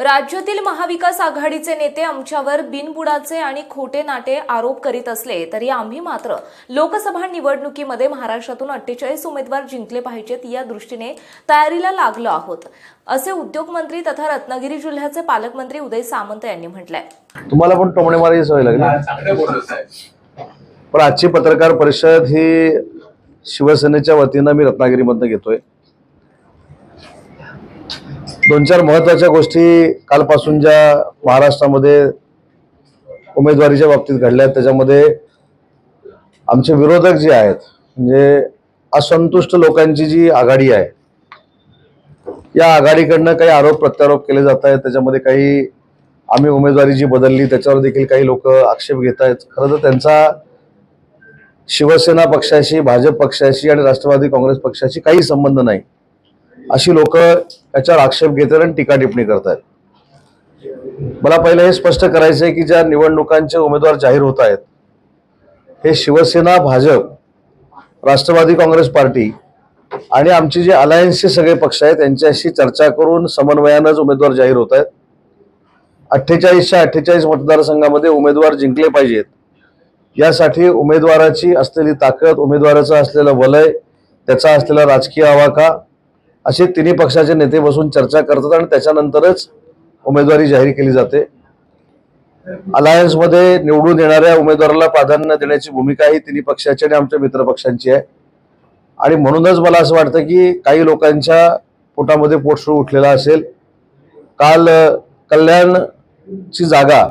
राज्यातील महाविकास आघाडीचे नेते आमच्यावर बिनबुडाचे आणि खोटे नाटे आरोप करीत असले तरी आम्ही मात्र लोकसभा निवडणुकीमध्ये महाराष्ट्रातून अठ्ठेचाळीस उमेदवार जिंकले पाहिजेत या दृष्टीने तयारीला लागलो आहोत. असे उद्योगमंत्री तथा रत्नागिरी जिल्ह्याचे पालकमंत्री उदय सामंत यांनी म्हटलंय. तुम्हाला पण टोमणे मारायची सवय लागली. पण आजची पत्रकार परिषद ही शिवसेनेच्या वतीनं मी रत्नागिरीमधनं घेतोय. दोन चार महत्त्वाच्या गोष्टी कालपासून ज्या महाराष्ट्रामध्ये उमेदवारीच्या बाबतीत घडल्या आहेत, त्याच्यामध्ये आमचे विरोधक जे आहेत म्हणजे असंतुष्ट लोकांची जी आघाडी आहे या आघाडीकडनं काही आरोप प्रत्यारोप केले जात आहेत त्याच्यामध्ये काही आम्ही उमेदवारी जी बदलली त्याच्यावर देखील काही लोक आक्षेप घेत आहेत. खरं तर त्यांचा शिवसेना पक्षाशी भाजप पक्षाशी आणि राष्ट्रवादी काँग्रेस पक्षाशी काही संबंध नाही. अशी लोक याच्यावर आक्षेप घेत आहेत आणि टीका टिप्पणी करतायत. मला पहिलं हे स्पष्ट करायचं आहे की ज्या निवडणुकांचे उमेदवार जाहीर होत आहेत हे शिवसेना भाजप राष्ट्रवादी काँग्रेस पार्टी आणि आमचे जे अलायन्सचे सगळे पक्ष आहेत त्यांच्याशी चर्चा करून समन्वयानंच उमेदवार जाहीर होत आहेत. अठ्ठेचाळीसच्या अठ्ठेचाळीस मतदारसंघामध्ये उमेदवार जिंकले पाहिजेत. यासाठी उमेदवाराची असलेली ताकद उमेदवाराचं असलेलं वलय त्याचा असलेला राजकीय आवाका असे तिन्ही पक्षाचे नेते बसून चर्चा करतात आणि त्याच्यानंतरच उमेदवारी जाहीर केली जाते. अलायन्समध्ये निवडून येणाऱ्या उमेदवाराला प्राधान्य देण्याची भूमिका ही तिन्ही पक्षाची आणि आमच्या मित्र पक्षांची आहे. आणि म्हणूनच मला असं वाटतं की काही लोकांच्या पोटामध्ये पोटसूळ उठलेला असेल. काल कल्याणची जागा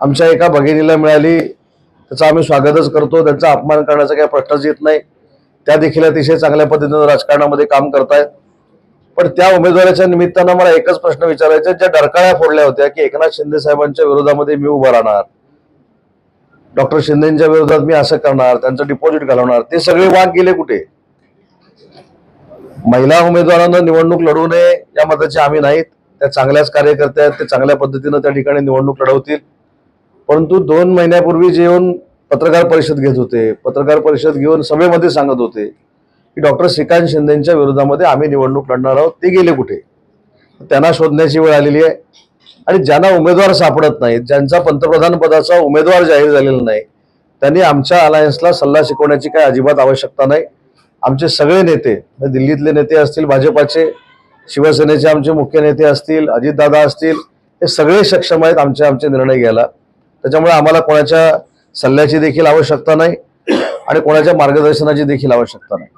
आमच्या एका भगिनीला मिळाली. त्याचं आम्ही स्वागतच करतो. त्यांचा अपमान करण्याचा काही प्रश्नच येत नाही. त्या देखील अतिशय चांगल्या पद्धतीनं राजकारणामध्ये काम करतायत पण त्या उमेदवाराच्या निमित्तानं मला एकच प्रश्न विचारायचा ज्या डरकाळ्या फोडल्या होत्या की एकनाथ शिंदे साहेबांच्या विरोधामध्ये मी उभा राहणार. डॉक्टर शिंदेच्या विरोधात मी असं करणार त्यांचं डिपॉझिट घालवणार ते सगळे वाद गेले कुठे? महिला उमेदवारांना निवडणूक लढवू नये या मताचे आम्ही नाहीत. त्या चांगल्याच कार्यकर्त्या आहेत ते चांगल्या पद्धतीनं त्या ठिकाणी निवडणूक लढवतील. परंतु दोन महिन्यापूर्वी जे येऊन पत्रकार परिषद घेत होते. पत्रकार परिषद घेऊन सभेमध्ये सांगत होते की डॉक्टर श्रीकांत शिंदेच्या विरोधामध्ये आम्ही निवडणूक लढणार आहोत. ते गेले कुठे? त्यांना शोधण्याची वेळ आलेली आहे. आणि ज्यांना उमेदवार सापडत नाहीत ज्यांचा पंतप्रधान पदाचा उमेदवार जाहीर झालेला नाही त्यांनी आमच्या अलायन्सला सल्ला शिकवण्याची काही अजिबात आवश्यकता नाही. आमचे सगळे नेते म्हणजे दिल्लीतले नेते असतील भाजपाचे शिवसेनेचे आमचे मुख्य नेते असतील अजितदादा असतील हे सगळे सक्षम आहेत आमचे आमचे निर्णय घ्यायला. त्याच्यामुळे आम्हाला कोणाच्या सल्ल्याची देखील आवश्यकता नाही आणि कोणाच्या मार्गदर्शनाची देखील आवश्यकता नाही.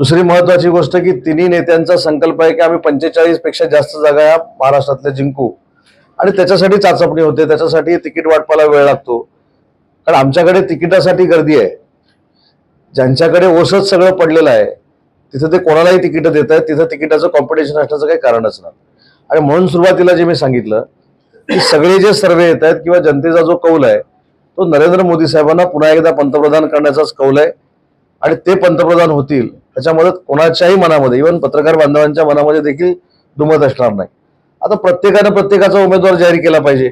दुसरी महत्वाची गोष्ट की तिन्ही नेत्यांचा संकल्प आहे की आम्ही पंचेचाळीसपेक्षा जास्त जागा या महाराष्ट्रातल्या जिंकू. आणि त्याच्यासाठी चाचपणी होते त्याच्यासाठी तिकीट वाटपाला वेळ लागतो. कारण आमच्याकडे तिकिटासाठी गर्दी आहे. ज्यांच्याकडे ओसच सगळं पडलेलं आहे तिथं ते कोणालाही तिकीटं देत आहेत तिथं तिकिटाचं कॉम्पिटिशन असण्याचं काही कारणच नाही. आणि म्हणून सुरुवातीला जे मी सांगितलं की सगळे जे सर्वे येत आहेत किंवा जनतेचा जो कौल आहे तो नरेंद्र मोदी साहेबांना पुन्हा एकदा पंतप्रधान करण्याचाच कौल आहे. आणि ते पंतप्रधान होतील त्याच्यामध्ये कोणाच्याही मनामध्ये इव्हन पत्रकार बांधवांच्या मनामध्ये देखील दुमत असणार नाही. आता प्रत्येकानं प्रत्येकाचा उमेदवार जाहीर केला पाहिजे.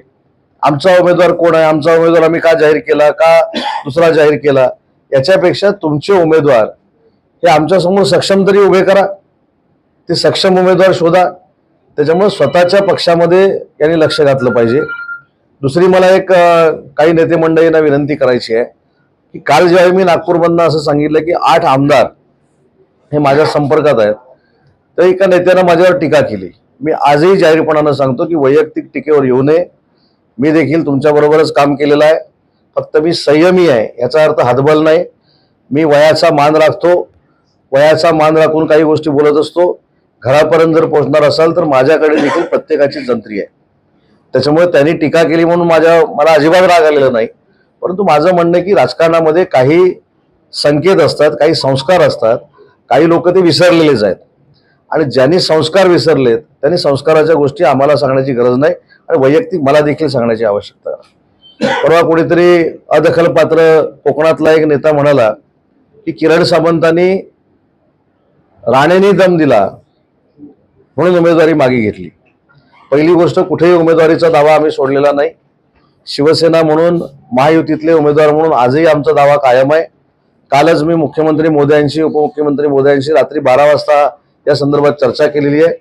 आमचा उमेदवार कोण आहे? आमचा उमेदवार आम्ही का जाहीर केला? का दुसरा जाहीर केला? याच्यापेक्षा तुमचे उमेदवार हे आमच्यासमोर सक्षम तरी उभे करा. ते सक्षम उमेदवार शोधा. त्याच्यामुळे स्वतःच्या पक्षामध्ये यांनी लक्ष घातलं पाहिजे. दुसरी मला एक काही नेते मंडळींना विनंती करायची आहे की काल जेव्हा मी नागपूरमधनं असं सांगितलं की आठ आमदार हे माझ्या संपर्कात आहेत तर एका नेत्यानं माझ्यावर टीका केली. मी आजही जाहीरपणानं सांगतो की वैयक्तिक टीकेवर येऊ नये. मी देखील तुमच्याबरोबरच काम केलेलं आहे. फक्त मी संयमी आहे याचा अर्थ हातबल नाही. मी वयाचा मान राखतो. वयाचा मान राखून काही गोष्टी बोलत असतो. घरापर्यंत जर पोहोचणार असाल तर माझ्याकडे देखील प्रत्येकाची जंत्री आहे. त्याच्यामुळे त्यांनी टीका केली म्हणून माझ्या मला अजिबात राग आलेला नाही. परंतु माझं म्हणणं की राजकारणामध्ये काही संकेत असतात काही संस्कार असतात काही लोक ते विसरलेलेच आहेत. आणि ज्यांनी संस्कार विसरलेत त्यांनी संस्काराच्या गोष्टी आम्हाला सांगण्याची गरज नाही आणि वैयक्तिक मला देखील सांगण्याची आवश्यकता परवा कोणीतरी अदखलपात्र कोकणातला एक नेता म्हणाला की किरण सामंतांनी राणेने दम दिला म्हणून उमेदवारी मागे घेतली. पहिली गोष्ट कुठेही उमेदवारीचा दावा आम्ही सोडलेला नाही. शिवसेना म्हणून महायुतीतले उमेदवार म्हणून आजही आमचा दावा कायम आहे. कालच मी मुख्यमंत्री मोदयांशी उपमुख्यमंत्री मोदयांशी रात्री बारा वाजता या संदर्भात चर्चा केलेली आहे.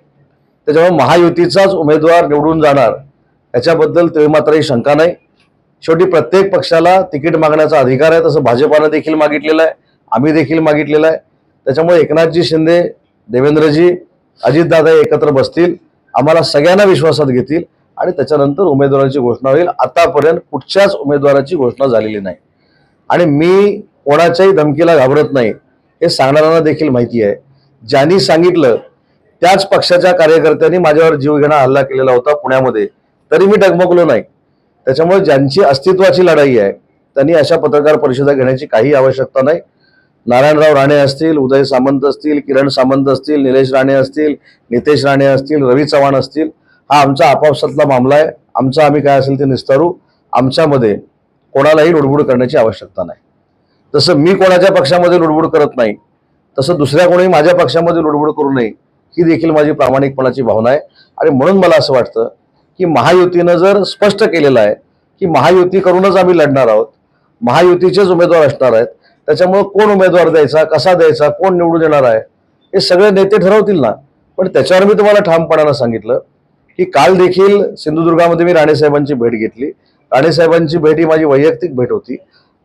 त्याच्यामुळे महायुतीचाच उमेदवार निवडून जाणार याच्याबद्दल ते मात्रही शंका नाही. शेवटी प्रत्येक पक्षाला तिकीट मागण्याचा अधिकार आहे तसं भाजपानं देखील मागितलेलं आहे आम्ही देखील मागितलेलं आहे. त्याच्यामुळे एकनाथजी शिंदे देवेंद्रजी अजितदादा एकत्र बसतील. आम्हाला सगळ्यांना विश्वासात घेतील आणि त्याच्यानंतर उमेदवाराची घोषणा होईल. आतापर्यंत कुठच्याच उमेदवाराची घोषणा झालेली नाही. आणि मी कोणाच्याही धमकीला घाबरत नाही. हे सांगणाऱ्यांना देखील माहिती आहे. ज्यांनी सांगितलं त्याच पक्षाच्या कार्यकर्त्यांनी माझ्यावर जीवघेणा हल्ला केलेला होता पुण्यामध्ये. तरी मी डगमगलो नाही. त्याच्यामुळे ज्यांची अस्तित्वाची लढाई आहे त्यांनी अशा पत्रकार परिषदा घेण्याची काही आवश्यकता नाही. नारायणराव राणे असतील उदय सामंत असतील किरण सामंत असतील निलेश राणे असतील नितेश राणे असतील रवी चव्हाण असतील हा आमचा आपापसातला मामला आहे. आमचा आम्ही काय असेल ते निस्तारू. आमच्यामध्ये कोणालाही लुडबुड करण्याची आवश्यकता नाही. जसं मी कोणाच्या पक्षामध्ये लुडबुड करत नाही तसं दुसऱ्या कोणी माझ्या पक्षामध्ये लुडबुड करू नये ही देखील माझी प्रामाणिकपणाची भावना आहे. आणि म्हणून मला असं वाटतं की महायुतीनं जर स्पष्ट केलेलं आहे की महायुती करूनच आम्ही लढणार आहोत महायुतीचेच उमेदवार असणार आहेत त्याच्यामुळं कोण उमेदवार द्यायचा कसा द्यायचा कोण निवडून येणार आहे हे सगळे नेते ठरवतील ना. पण त्याच्यावर मी तुम्हाला ठामपणानं सांगितलं की काल देखील सिंधुदुर्गामध्ये मी राणेसाहेबांची भेट घेतली. राणेसाहेबांची भेट ही माझी वैयक्तिक भेट होती.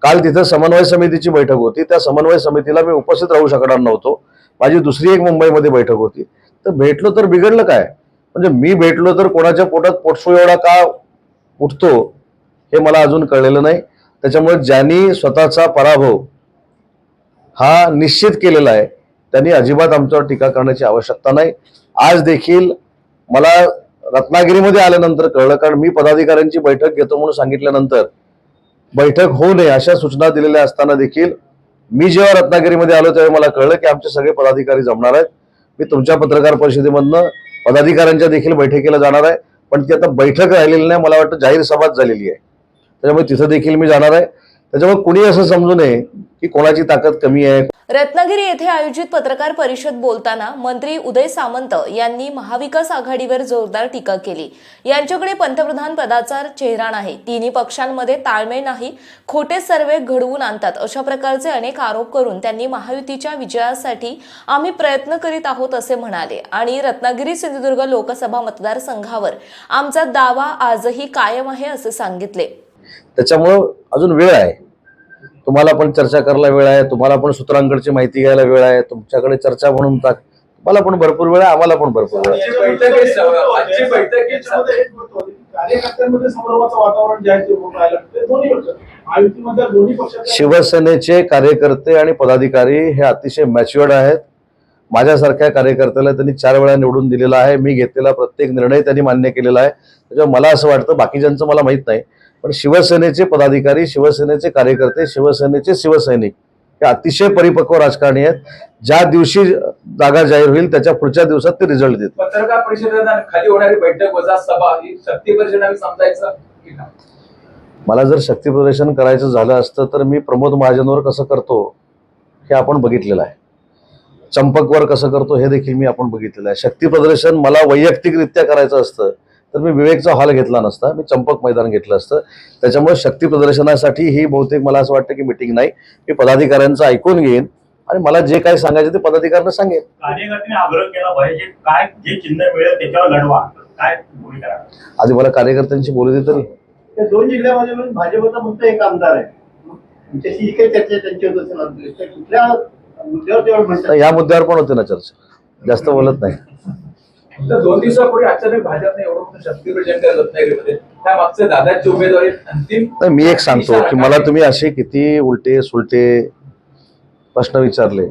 काल तिथं समन्वय समितीची बैठक होती. त्या समन्वय समितीला मी उपस्थित राहू शकणार नव्हतो. माझी दुसरी एक मुंबईमध्ये बैठक होती. तर भेटलो तर बिघडलं काय? म्हणजे मी भेटलो तर कोणाच्या पोटात पोटसो एवढा का उठतो हे मला अजून कळलेलं नाही. त्याच्यामुळे ज्यांनी स्वतःचा पराभव हा निश्चित केलेला आहे. त्यांनी अजिबात आमच्यावर टीका करण्याची आवश्यकता नाही. आज देखील मला रत्नागिरीमध्ये आल्यानंतर कळलं कारण मी पदाधिकाऱ्यांची बैठक घेतो म्हणून सांगितल्यानंतर बैठक होऊ नये अशा सूचना दिलेल्या असताना देखील मी जेव्हा रत्नागिरीमध्ये आलो तेव्हा मला कळलं की आमचे सगळे पदाधिकारी जमणार आहेत. मी तुमच्या पत्रकार परिषदेमधनं पदाधिकाऱ्यांच्या देखील बैठकीला जाणार आहे. पण ती आता बैठक राहिलेली नाही मला वाटतं जाहीर सभाच झालेली आहे. त्याच्यामुळे तिथं देखील मी जाणार आहे. त्याच्यामुळे कुणी असं समजू नये की कोणाची ताकद कमी आहे. रत्नागिरी येथे आयोजित पत्रकार परिषद बोलताना मंत्री उदय सामंत यांनी महाविकास आघाडीवर जोरदार टीका केली. यांच्याकडे पंतप्रधान पदाचा चेहरा नाही. तिन्ही पक्षांमध्ये ताळमेळ नाही. खोटे सर्वे घडवून आणतात अशा प्रकारचे अनेक आरोप करून त्यांनी महायुतीच्या विजयासाठी आम्ही प्रयत्न करीत आहोत असे म्हणाले. आणि रत्नागिरी सिंधुदुर्ग लोकसभा मतदारसंघावर आमचा दावा आजही कायम आहे असे सांगितले. त्याच्यामुळं अजून वेळ आहे. तुम्हाला पण चर्चा करायला वेळ आहे तुम्हाला पण सूत्रांकडची माहिती घ्यायला वेळ आहे तुमच्याकडे चर्चा म्हणून टाक तुम्हाला पण भरपूर वेळ आहे आम्हाला पण भरपूर वेळ आहे. शिवसेनेचे कार्यकर्ते आणि पदाधिकारी हे अतिशय मॅच्युअर्ड आहेत. माझ्यासारख्या कार्यकर्त्याला त्यांनी चार वेळा निवडून दिलेला आहे. मी घेतलेला प्रत्येक निर्णय त्यांनी मान्य केलेला आहे. त्याच्यामुळे मला असं वाटतं बाकीच्यांचं मला माहीत नाही. पण शिवसेनेचे पदाधिकारी शिवसेनेचे कार्यकर्ते शिवसेनेचे शिवसैनिक हे अतिशय परिपक्व राजकारणी आहेत. ज्या दिवशी जागा जाहीर होईल त्याच्या पुढच्या दिवसात ते रिझल्ट देतील. पत्रकार खाली होणारी बैठक वजा सभा ही शक्ती समजायचं? मला जर शक्ती प्रदर्शन करायचं झालं असतं तर मी प्रमोद महाजनवर कसं करतो हे आपण बघितलेलं आहे. चंपकवर कसं करतो हे देखील मी आपण बघितलेलं आहे. शक्ती प्रदर्शन मला वैयक्तिकरित्या करायचं असतं तर मी विवेकचा हॉल घेतला नसता. मी चंपक मैदान घेतलं असतं. त्याच्यामुळे शक्ती प्रदर्शनासाठी ही बहुतेक मला असं वाटतं की मिटिंग नाही. मी पदाधिकाऱ्यांचं ऐकून घेईन आणि मला जे काही सांगायचं ते पदाधिकाऱ्यांना सांगेन. कार्यकर्त्यांनी आग्रह केला पाहिजे काय जे चिन्ह मिळेल त्याच्यावर लढवा. काय भूमिका राहणार? आधी मला कार्यकर्त्यांची बोलू दे तरी. दोन जिल्ह्यामध्ये भाजपचा फक्त एक आमदार आहे. या मुद्द्यावर पण होते ना चर्चा. जास्त बोलत नाही. तर दोन दिवसापूर्वी अचानक भाजपने एवढं शक्ती केलं रत्नागिरीमध्ये त्या मागचे दादाची उमेदवारी अंतिम मी एक सांगतो की मला तुम्ही असे किती उलटे सुलटे प्रश्न विचारले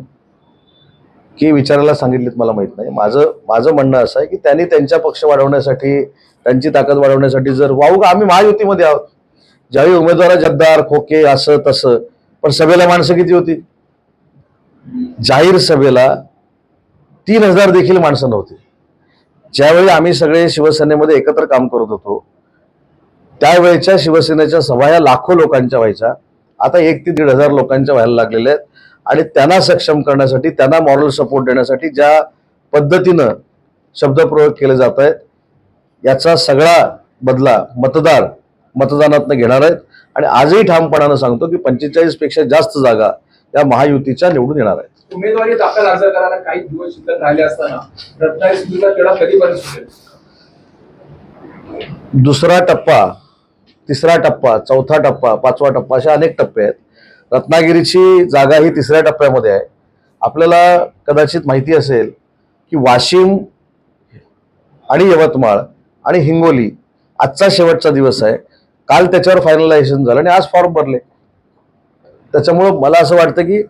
की विचारायला सांगितलेत मला माहीत नाही. माझं माझं म्हणणं असं आहे की त्यांनी त्यांच्या पक्ष वाढवण्यासाठी त्यांची ताकद वाढवण्यासाठी जर वाहू का आम्ही महायुतीमध्ये आहोत. ज्यावेळी उमेदवार जद्दार खोके असं तसं पण सभेला माणसं किती होती? जाहीर सभेला तीन हजार देखील माणसं नव्हती. ज्यावेळी आम्ही सगळे शिवसेनेमध्ये एकत्र काम करत होतो त्यावेळेच्या शिवसेनेच्या सभा या लाखो लोकांच्या व्हायच्या. आता एक ते दीड हजार लोकांच्या व्हायला लागलेल्या आहेत. आणि त्यांना सक्षम करण्यासाठी त्यांना मॉरल सपोर्ट देण्यासाठी ज्या पद्धतीनं शब्दप्रयोग केले जात आहेत याचा सगळा बदला मतदार मतदानातनं घेणार आहेत. आणि आजही ठामपणानं सांगतो की पंचेचाळीसपेक्षा जास्त जागा या महायुतीच्या निवडून येणार आहेत. उमेदवारी दाखल अर्ज करायला काही दिवस शिल्लक राहिले असताना रत्नागिरी सिंधुदुर्ग तेवढा कधीपर्यंत सुटेल दुसरा टप्पा तिसरा टप्पा चौथा टप्पा पाचवा टप्पा अशा अनेक टप्पे आहेत. रत्नागिरीची जागा ही तिसऱ्या टप्प्यामध्ये आहे. आपल्याला कदाचित माहिती असेल की वाशिम आणि यवतमाळ आणि हिंगोली आजचा शेवटचा दिवस आहे. काल त्याच्यावर फायनलायझेशन झालं आणि आज फॉर्म भरले. त्याच्यामुळं मला असं वाटतं की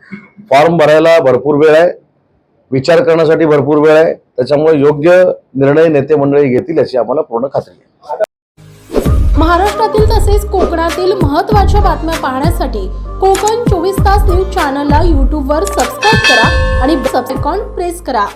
फॉर्म भरायला भरपूर वेळ आहे. विचार करण्यासाठी भरपूर वेळ आहे. त्याच्यामुळे योग्य निर्णय नेते मंडळी घेतील याची आम्हाला पूर्ण खात्री आहे. महाराष्ट्रातील तसेच कोकणातील महत्त्वाच्या बातम्या पाहण्यासाठी कोकण चोवीस तास न्यूज चॅनलला यूट्यूबवर सबस्क्राईब करा आणि सबसेकॉन प्रेस करा.